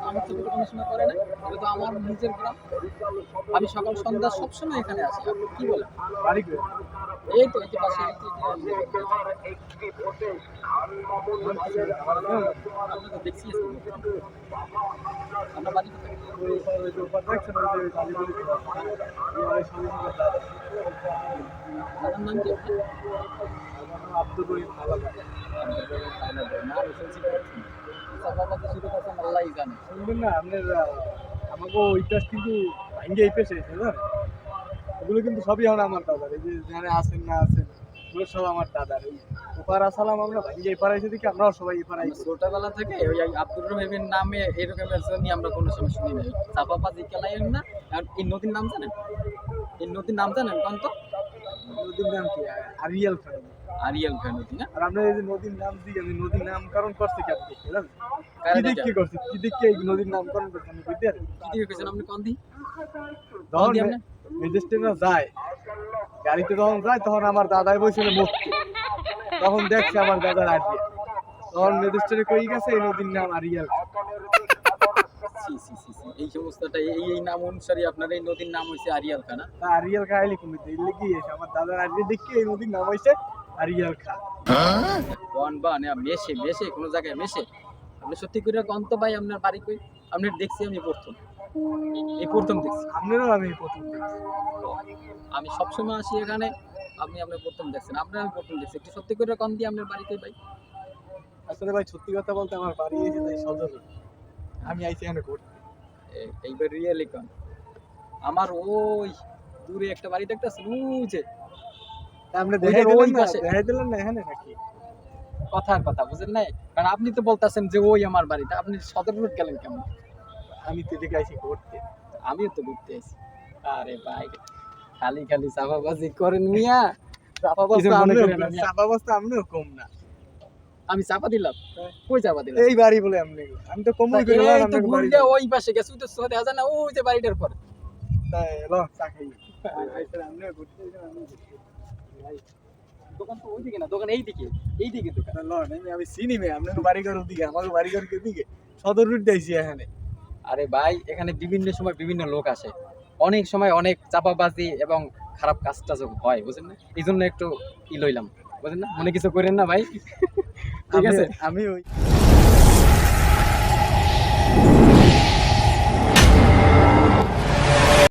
আমার সাথে তো কোনো সময় করে না এটা তো আমার নিজের গ্রাম আমি সকাল সন্ধ্যা সবসময় এখানে আসি আপনি কি বলেন এই তো, এই যে পাশে দেখছি আপনার বাড়ি? আপনার নাম কি আপনার? শুনছি প্রথম। চাপাবাজি শুরু করছেন আল্লাহই জানে। শুনবেন না আপনার আমাকে ওই পাশ কিন্তু ভাঙ্গে এই পেশে ওগুলো কিন্তু সবই এখন আমার দাদার এই যে যারা আছেন না আছেন ওগুলো সব আমার দাদার এই ওপার আসালাম আমরা ভাঙ্গে এই পাড়ায় দেখি আমরাও সবাই এই পাড়ায় আমরা ছোটবেলা থেকে ওই আব্দুর রহিমের নামে এরকমের জন্য আমরা কোনো সময় শুনি নাই। চাপাবাজি খেলাই না আর এই নদীর নাম জানেন? এই নদীর নাম জানেন কোন নদীর নাম কি? আরিয়াল খান। আরিয়াল নদী না? আর আমরা এই যে নদীর নাম দিই আমি নদীর নামকরণ করছি কি করছি? কি এই নদীর নামকরণ করছি আমি বুঝতে পারি কি আপনি? কোন দিন? ম্যাজিস্ট্রেটরা যায় গাড়িতে যখন যায় তখন আমার দাদাই বসে মরতে তখন দেখছে আমার দাদার আরিয়া তখন ম্যাজিস্ট্রেটে কই গেছে এই নদীর নাম আরিয়াল এই সমস্তটা এই এই নাম অনুসারে আপনার এই নদীর নাম হয়েছে আরিয়াল খানা আরিয়াল খা আইলি কমিতে এই লেগে এসে আমার দাদার আরিয়া দেখি এই নদীর নাম হয়েছে আরিয়াল খা কোন বা না মেশে মেশে কোনো জায়গায় মেশে আপনি সত্যি করে গন্ত ভাই আপনার বাড়ি কই? আপনি দেখছি আমি প্রথম। এই প্রথম দেখছি। আপনারও আমি প্রথম দেখছি। আমি সবসময় আসি এখানে আপনি আপনার প্রথম দেখছেন। আপনার আমি প্রথম দেখছি। একটু সত্যি করে কম দিয়ে আপনার বাড়িতে ভাই? আসলে ভাই সত্যি কথা বলতে আমার বাড়ি এসে তাই সজল। আমি আইছি এখানে ঘুরতে। এ- এইবার রিয়েলি কন আমার ওই দূরে একটা বাড়ি দেখতেছেন? ওই যে তা আপনি দেখাই দিলেন না দেখাই দিলেন না এখানে নাকি? কথার কথা বুঝেন নাই? কারণ আপনি তো বলতেছেন যে ওই আমার বাড়িটা আপনি সদর রোড গেলেন কেমন আমি তো এদিকে আইছি ঘুরতে। আমিও তো ঘুরতে আছি আরে ভাই খালি খালি চাপাবাজি করেন মিয়া। চাপা কিছু বস্তা মনে আমরাও করেন না, মিয়া। চাপা বস্তা আমরাও কম না। আমি চাপা দিলাম। কই চাপা দিলাম? এই বাড়ি বলে আপনি আমি তো কমই করে তো আপনাকে ঘুরলে ওই পাশে গেছে তো সোদে হাজার না ওই যে বাড়িটার পরে। তাই ল চাকরি আপনিও ঘুরতে এসেছেন, আমিও ঘুরতে এসেছি। দোকান তো ওইদিকে না দোকান এইদিকে এইদিকে দোকান। তা আমি আমি চিনি মে আপনার বাড়ি ওদিকে আমার বাড়ি দিকে সদর রুট দিয়েছি এখানে। আরে ভাই এখানে বিভিন্ন সময় বিভিন্ন লোক আসে। অনেক সময় অনেক চাপাবাজি এবং খারাপ কাজ টাজ হয় বুঝেন না? এই জন্য একটু ই লইলাম বুঝেন না? মনে কিছু করেন না ভাই? ঠিক আছে? আমি ওই